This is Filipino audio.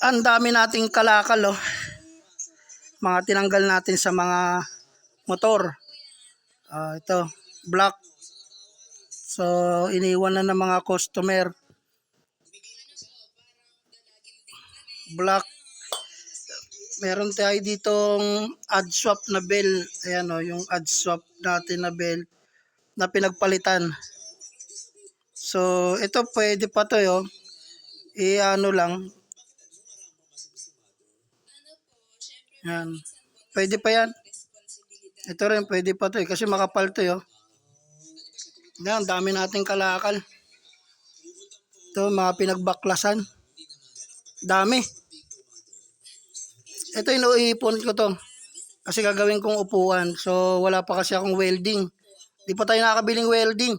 ang dami nating kalakal oh. Mga tinanggal natin sa mga motor. Ah, ito, black. So, iniwan na ng mga customer. Black. Meron tayo ditong add swap na bell. Ayan o, yung add swap natin na bell na pinagpalitan. So, ito pwede pa to yo. I-ano lang. Yan. Pwede pa yan. Ito rin, pwede pa to eh. Kasi makapal to yo. Yan, dami nating kalakal. Ito, mga pinagbaklasan. Dami. Ito, inuipon ko to. Kasi gagawin kong upuan. So, wala pa kasi akong welding. Di pa tayo nakabiling welding.